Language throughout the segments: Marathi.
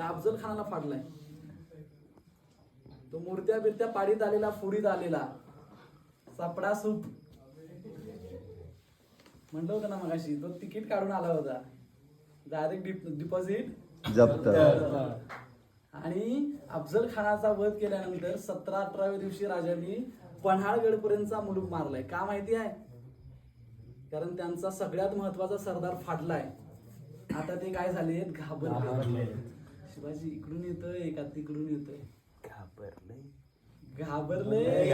त्या अफजल खानाला फाडलाय. तो मूर्त्या बिर्त्या पाडीत आलेला फुडीत आलेला. सापडा सूप म्हणलं होतं ना मगाशी तो तिकीट काढून आला होता. Direct deposit? जप्त. आणि अफजल खानाचा वध केल्यानंतर सतरा अठराव्या दिवशी राजांनी पन्हाळगड पर्यंतचा मुलूक मारलाय. का माहिती आहे? कारण त्यांचा सगळ्यात महत्त्वाचा सरदार फाडलाय. आता ते काय झाले घाबरले शिवाजी इकडून येतोय का तिकडून येतोय. घाबरले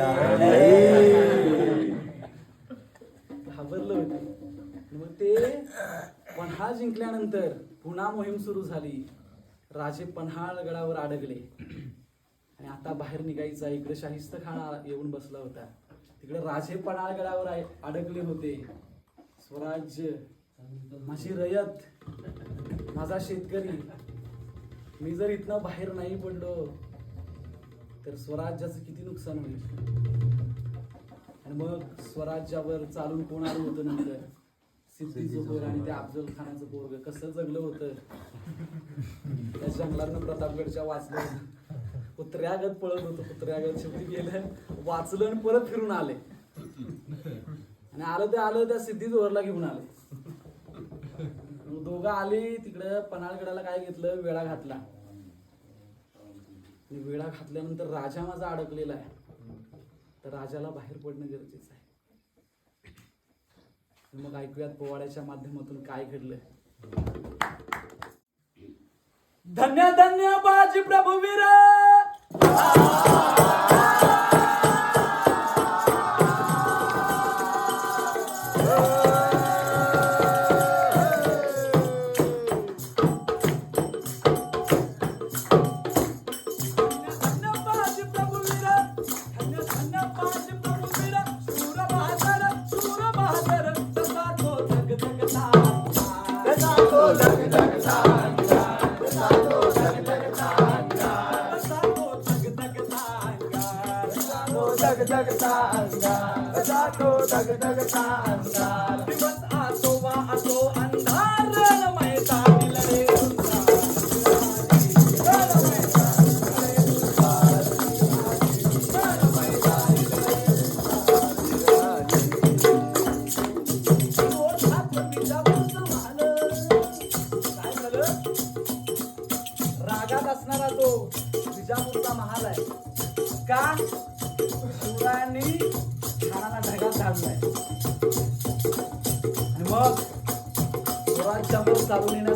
घाबरले होते. मग ते पन्हाळ जिंकल्यानंतर पुन्हा मोहीम सुरू झाली. राजे पन्हाळ गडावर अडकले. आणि आता बाहेर निघायचा इकडे शाहिस्त खान येऊन बसला होता. तिकडे राजे पन्हाळ गडावर अडकले होते. स्वराज्य माझी रयत माझा शेतकरी. मी जर इथनं बाहेर नाही पडलो तर स्वराज्याचं किती नुकसान होईल? आणि मग स्वराज्यावर चालून कोण आलं होतं नंतर? सिद्धी जोहर आणि त्या अफजल खानाचं पोरग. कसं जगलं होतं? त्या जंगलातनं प्रतापगडच्या वाचलं. कुत्र्यागत पळत होतं. कुत्र्यागत शेवटी गेलं. वाचलं आणि परत फिरून आले. आणि आलं ते आलं त्या सिद्धी जोहरला घेऊन आले. दोघं आले तिकडं पन्हाळगडाला काय घेतलं? वेळा घातला. वेळा घातल्यानंतर राजा माझा अडकलेला आहे. तर राजाला बाहेर पडणं गरजेचं आहे. मग ऐकूयात पोवाड्याच्या माध्यमातून काय घडलं. धन्य धन्य बाजी प्रभू वीर! रागात असणारा तो विजापूरचा महाल आहे का? शिवरायांनी खानाला ढगात घाललाय आणि मग स्वराज्यावर चालून येण्यासाठी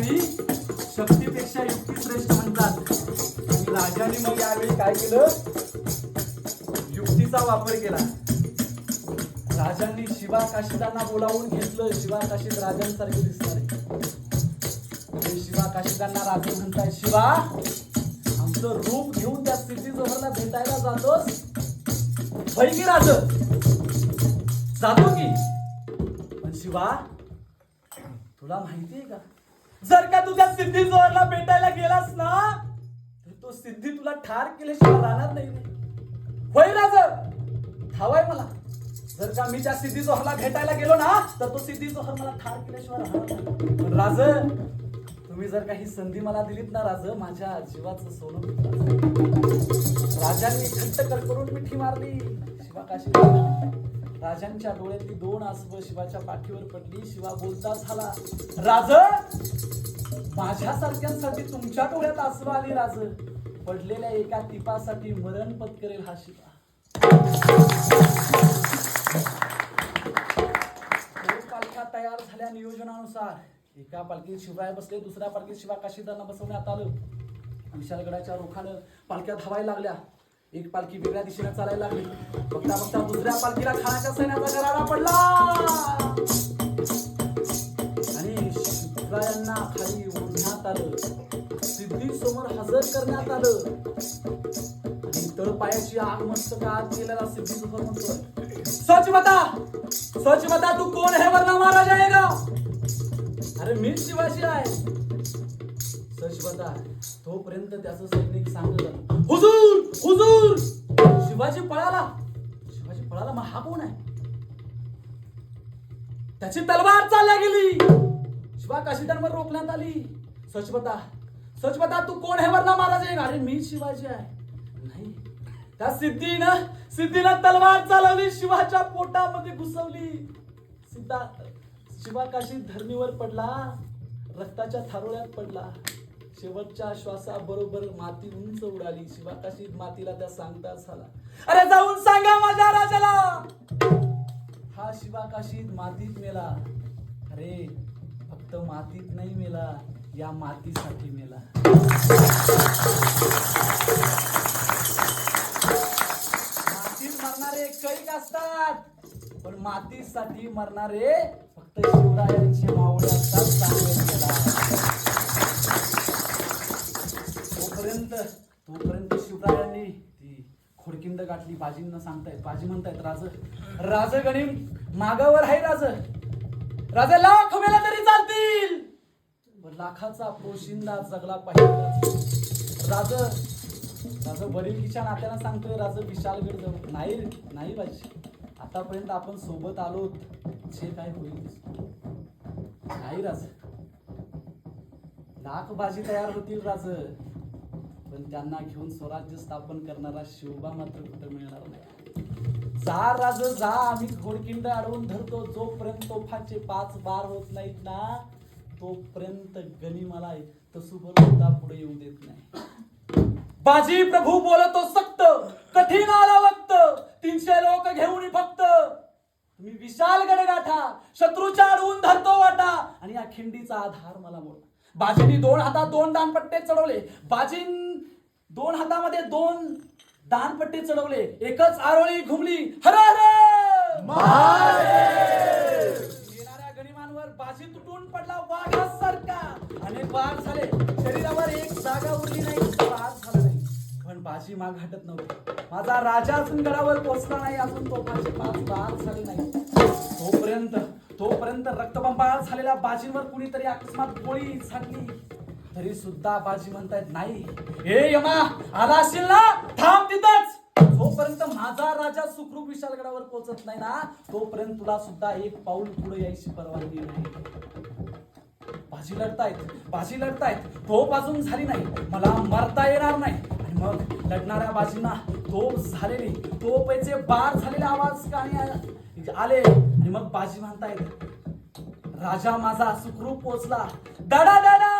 यावेळी शक्तीपेक्षा युक्ती श्रेष्ठ म्हणतात. राजाने मग यावेळी काय केलं? युक्तीचा वापर केला. राजांनी शिवाकाशिदांना बोलावून घेतलं. शिवाकाशीत राजांसारखे दिसणारे आहे म्हणजे शिवा राजे म्हणताय शिवा आमचं रूप घेऊन त्या स्थिती जवळला भेटायला जातोस? होय राज. जातो की. पण शिवा तुला माहितीये का जर का तुझ्या सिद्धी जोहरला भेटायला गेलास ना तर तो सिद्धी तुला ठार केल्याशिवाय राहणार नाही. रे. होय राज ठावाय मला. जर का मी त्या सिद्धी जोहरला भेटायला गेलो ना तर तो सिद्धी जोहर मला ठार केल्याशिवाय राहणार राज तुम्ही जर काही संधी मला दिलीत ना राज माझ्या जीवाचं सोनं राजांनी घट्ट कर करून मिठी मारली. शिवा काशी राजांच्या डोळ्यातली दोन आसव शिवाच्या पाठीवर पडली. शिवा बोलता झाला राज माझ्यासारख्यांसाठी तुमच्या डोळ्यात आसव आली राज पडलेल्या एका टिपासाठी मरण पत्करेल हा शिवा. पालख्या तयार झाल्या नियोजनानुसार. एका पालखीत शिवराय बसले दुसऱ्या पालखीत शिवा काशीदांना बसवण्यात आलं. विशालगडाच्या रोखानं पालख्या धावायला लागल्या. एक पालखी वेगळ्या दिशेने चालायला लागली. बघता बघता दुसऱ्या पालखीला खाण्याच्या सैन्याचा गरारा पडला. आणि शिवरायांना खाली ओढण्यात आलं. सिद्धी समोर हजर करण्यात आलं. आणि तळपायाची आग मस्त का केलेला सिद्धी समोर म्हणतोय सच बता सच बता तू कोण है वरना आहे जाएगा अरे मीच शिवाजी आहे. सच बता तोपर्यंत त्याचं सैनिक सांगत शिवाजी पळाला. शिवाजी पळाला मग हा कोण आहे? त्याची तलवार चालल्या गेली. शिवा काशीदांवर रोखण्यात आली. सचपता सचपता तू कोण हे वरना महाराज? आहे अरे मी शिवाजी आहे. नाही. त्या सिद्धीनं सिद्धीनं तलवार चालवली शिवाच्या पोटामध्ये घुसवली. सिद्धा शिवा काशी धरणीवर पडला रक्ताच्या थारोळ्यात पडला. शेवटच्या श्वासाबरोबर माती उंच उडाली. शिवाकाशी मातीला त्या सांगता झाला. अरे जाऊन सांगा माझ्या राजाला! हा शिवाकाशीत मातीत मेला. अरे फक्त मातीत नाही मेला या मातीसाठी मेला. मातीत मरणारे कैक असतात पण मातीसाठी मरणारे फक्त शिवरायांचे मावळे असतात तोपर्यंत तोपर्यंत शिवरायांनी ती खोडकिंड गाठली. बाजींना सांगतायत बाजी म्हणतायत राज राज गणी मागावर आहे राज. राजा लाख मेला तरी चालतील. लाखाचा पोशिंदा जगला पाहिजे राज राज वडिलकीच्या नात्यानं सांगतोय राज विशालगड जाऊ. नाही नाही बाजी. आतापर्यंत आपण सोबत आलो जे काय होईल नाही राज. लाख बाजी तयार होतील राज. पण त्यांना घेऊन स्वराज्य स्थापन करणारा शिवबा मात्र कुठं मिळणार नाही. जा राज जा आम्ही घोडकिंड अडवून धरतो जोपर्यंत तोफाचे पाच बार होत नाहीत ना तोपर्यंत गणी मला तसुभर सुद्धा पुढे येऊ देत नाही. बाजी प्रभू बोलतो सक्त कठीण आला वक्त तीनशे लोक घेऊन फक्त मी विशाल गड गाठा शत्रूच्या अडवून धरतो वाटा आणि या खिंडीचा आधार मला मोडा बाजीनी दोन हातात दोन दानपट्टे चढवले. बाजीन दोन हातामध्ये दोन दानपट्टे चढवले. एकच आरोळी घुमली. हर येणाऱ्या गणिमांवर बाजी तुटून पडला वाघासारखा अनेक वाघ झाले. शरीरावर एक जागा उरली नाही. वाघ झाला नाही. पण बाजी माग हटत नव्हती. माझा राजा अजून गडावर पोहोचला नाही. अजून तो माझे पाच वाघ झाले नाही. तोपर्यंत तोपर्यंत रक्तबंबाळ झालेल्या बाजींवर कुणीतरी अकस्मात गोळी झाडली तरी सुद्धा बाजी म्हणतायत नाही हे यमा आला असेल ना? थांब तिथंच. जोपर्यंत माझा राजा सुखरूप विशालगडावर पोहोचत नाही ना तोपर्यंत तुला सुद्धा एक पाऊल पुढे यायची परवानगी नाही. बाजी लढतायत बाजी लढतायत. तोप अजून झाली नाही. मला मरता येणार नाही. आणि मग लढणाऱ्या बाजींना तोप झालेली तोपेचे बार झालेले आवाज आणि म्हणजे आले आणि मग बाजी म्हणतायत राजा माझा सुखरूप पोचला. दडा दडा